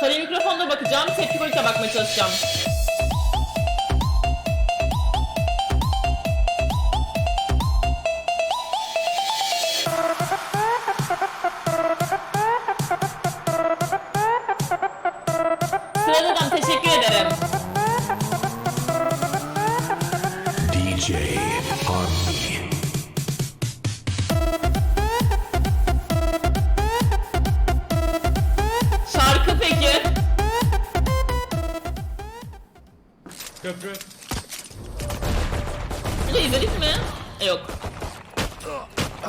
Sarı mikrofonda bakacağım. Tepki boyutuna bakmaya çalışacağım. Şarkı peki? Köprü. Bunu izledik mi? E, yok.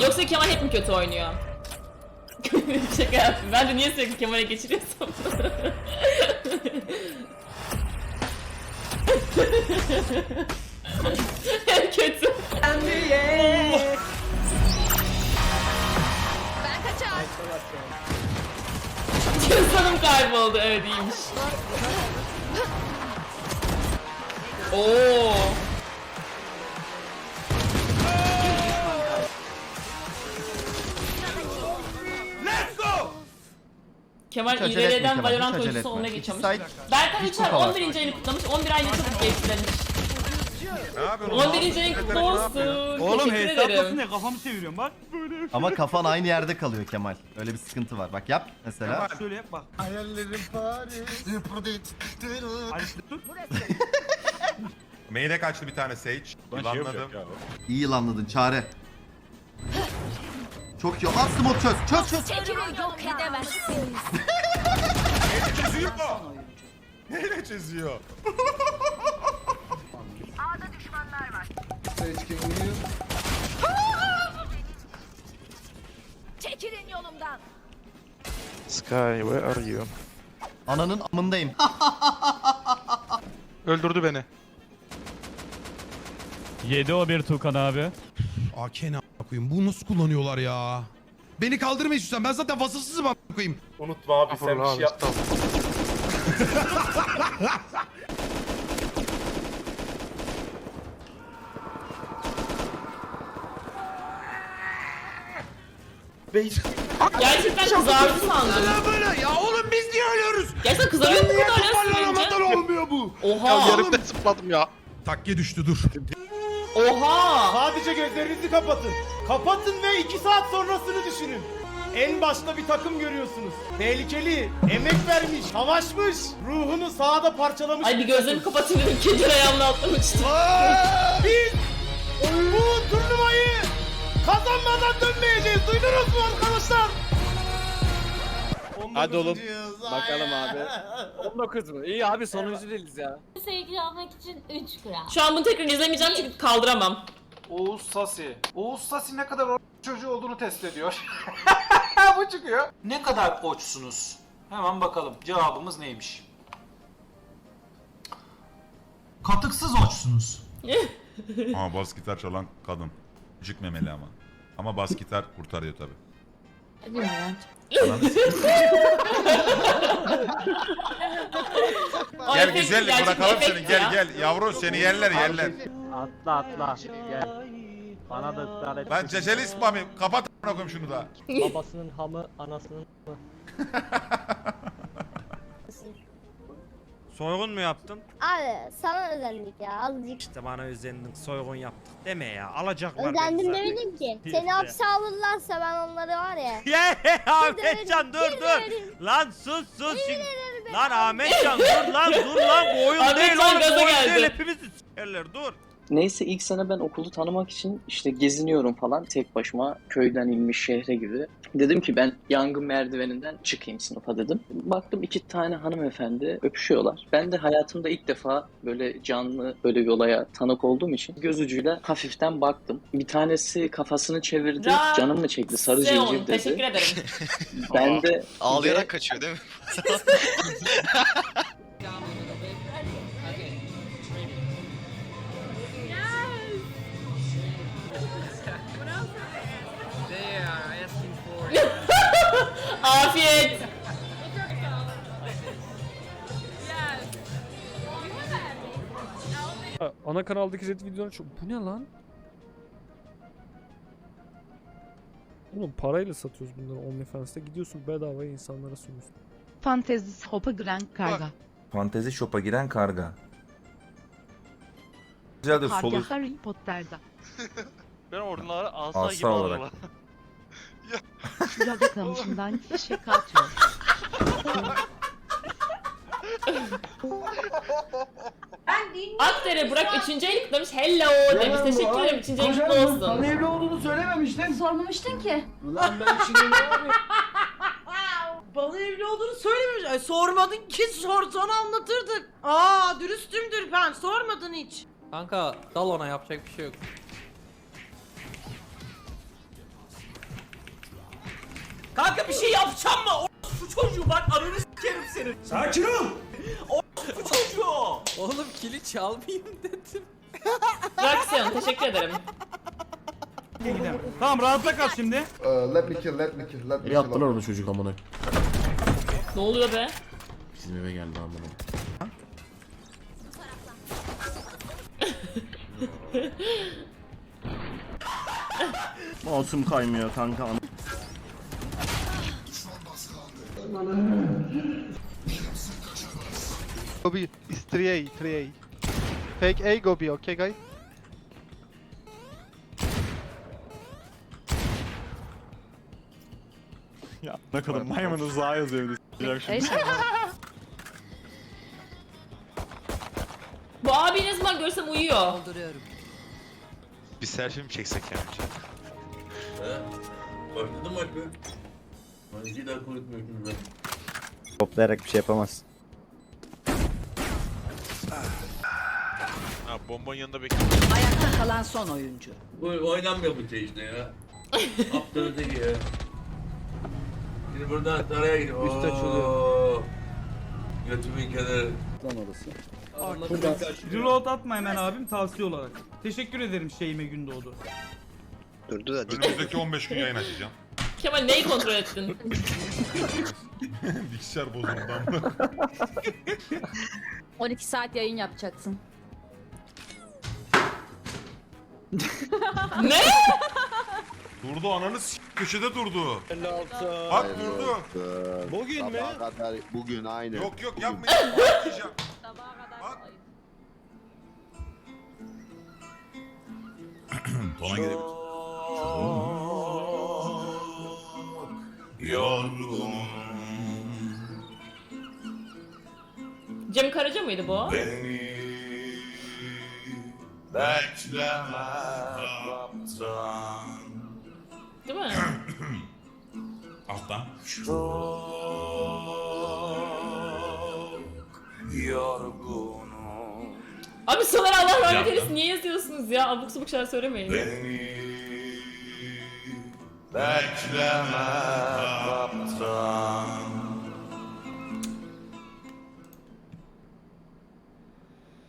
Yoksa Kemal hep mi kötü oynuyor? Şaka yaptım. Ben de niye sürekli Kemal'e geçiriyorsam. kötü. Ben kaçar. Cüzdanım kayboldu. Evet iyiymiş. Oo. Kemal Hiç acele etme İLR'den Kemal, hiç Valorant acele oyuncusu etme. onuna geçiyormuş. Berkan hiç kupa var. 11. ayını kutlamış. 11 ayını çok geçti demiş. Ne yapıyorsun? 11. ayın kutlu olsun. Oğlum Teşekkür hesaplasın ederim. ne kafamı çeviriyorum bak. Böyle. Ama kafan aynı yerde kalıyor Kemal. Öyle bir sıkıntı var. Bak yap mesela. Kemal. Şöyle yap bak. Hayallerim Paris. Tut. Main'e kaçtı bir tane Sage. Yılanladım. İyi yılanladın çare. Çok iyi. Al smoke çöz. Çöz çöz. Çekilin yok edemezsiniz. Neyle çözüyor? Neyle çözüyor? Çekilin yolumdan. Sky, where are you? Ananın amındayım. Öldürdü beni. 7 o bir Tukan abi. AK ne a- koyayım? Bu nasıl kullanıyorlar ya? Beni kaldırma istiyorsan ben zaten vasıfsızım a- koyayım. Unutma abi sen bir şey yapma. Gerçekten kızardı sandım. böyle ya oğlum biz niye ölüyoruz? Gerçekten kızarıyor mu bu kadar ya Toparlanamadan sürünce? olmuyor bu. Oha. Yarımda zıpladım ya. Takke düştü dur. Oha. Sadece gözlerinizi kapatın. Kapatın ve 2 saat sonrasını düşünün. En başta bir takım görüyorsunuz. Tehlikeli, emek vermiş, savaşmış, ruhunu sahada parçalamış. Ay bir gözlerimi kapatayım dedim. Kedi ayağımla atlamak istedim. Biz bu turnuvayı kazanmadan dönmeyeceğiz. Duydunuz mu arkadaşlar? Hadi oğlum. Bakalım abi. 19 mu? İyi abi sonuncu değiliz ya. Sevgili almak için 3 gram. Şu an bunu tekrar izlemeyeceğim çünkü kaldıramam. Oğuz Sasi. Oğuz Sasi ne kadar o- çocuğu olduğunu test ediyor. Bu çıkıyor. Ne kadar oçsunuz? Hemen bakalım. Cevabımız neymiş? Katıksız oçsunuz. Ama bas gitar çalan kadın. Küçük memeli ama. Ama bas gitar kurtarıyor tabi. Gel güzellik bırakalım seni gel gel yavru seni yerler yerler. Atla atla. Gel. Bana da ısrar et. Lan ceceli spamı kapat a**ına koyayım şunu da. Babasının hamı, anasının Soygun mu yaptın? Abi sana özendik ya azıcık. İşte bana özendin, soygun yaptık deme ya. Alacaklar Özendim demedim ki. Seni İşte. hapse alırlarsa ben onları var ya. Ye Ahmetcan, dur, dur. Lan sus sus. Veririm Lan Ahmetcan dur lan dur lan bu oyun Ahmetcan değil oğlum gaza oyun geldi. değil hepimizi s**erler dur. Neyse ilk sene ben okulu tanımak için işte geziniyorum falan tek başıma köyden inmiş şehre gibi. Dedim ki ben yangın merdiveninden çıkayım sınıfa dedim. Baktım iki tane hanımefendi öpüşüyorlar. Ben de hayatımda ilk defa böyle canlı böyle bir olaya tanık olduğum için göz ucuyla hafiften baktım. Bir tanesi kafasını çevirdi, Ra- canımı çekti, sarı Zeon, teşekkür dedi. ederim. Ben de Ağlayarak kaçıyor değil mi? Ana kanaldaki red videolar çok... Bu ne lan? Oğlum parayla satıyoruz bunları OnlyFans'ta. Gidiyorsun bedavaya insanlara sunuyorsun. Fantezi hopa giren karga. Fantezi shop'a giren karga. Güzeldir Karga Harry Potter'da. Ben oralara asa, olarak. Yaga kamışından fişek atıyor. Akdere Burak 3. aylık demiş. Hello demiş. Teşekkür ederim. 3. aylık kutlu olsun. evli olduğunu söylememiştin. Sormamıştın ki. Bana evli olduğunu söylememiş. Ay sormadın ki sorsan anlatırdık. Aa dürüstümdür ben sormadın hiç. Kanka dal ona yapacak bir şey yok. Kanka bir şey yapacağım mı? O şu çocuğu bak ananı s**erim senin. Sakin ol. Çocuğu. Oğlum kili çalmayayım dedim. Roxanne teşekkür ederim. Tamam rahatla kal şimdi. let me kill, let me kill, let me Yaptılar onu çocuk amına. Ne oluyor be? Bizim eve geldi amına. Mouse'um kaymıyor kanka. Gobi is 3A, 3A. Fake A Gobi, okay guys? Ne kadar maymunun zağı yazıyor Bu abi ne zaman görsem uyuyor. Bir selfie mi çeksek yani? Toplayarak bir şey yapamaz. Bombanın yanında bekle. Ayakta kalan son oyuncu. Bu oynanmıyor bu tecde ya. Aptalı ya. Şimdi buradan araya gidiyor. Üst açılıyor. Götümün kenarı. Lan orası. Reload atma hemen abim tavsiye olarak. Teşekkür ederim şeyime Gündoğdu. Durdu da Önümüzdeki 15 gün yayın açacağım. Kemal neyi kontrol ettin? Bilgisayar bozuldu 12 saat yayın yapacaksın. Ne? Durdu ananı s*** köşede durdu. 56. Bak durdu. Bugün mü? Bugün aynı. Yok yok yapmayın. Yapmayacağım. Bak. Tona gidebilir. Yorgunum. Cem Karaca mıydı bu? Beni bekleme kaptan. Değil mi? Alttan. Çok yorgunum. Abi Soner Allah rahmet eylesin. Niye yazıyorsunuz ya? Abuk subuk şeyler söylemeyin. Beni bekleme kaptan.